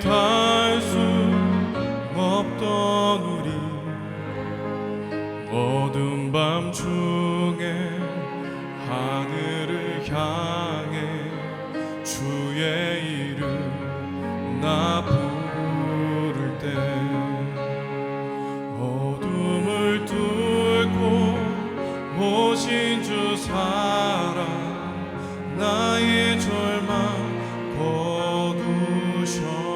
탈 수 없던 우리 어둠 밤 중에 하늘을 향해 주의 이름 나 부를 때 어둠을 뚫고 오신 주 사랑 나의 절망 거두셔.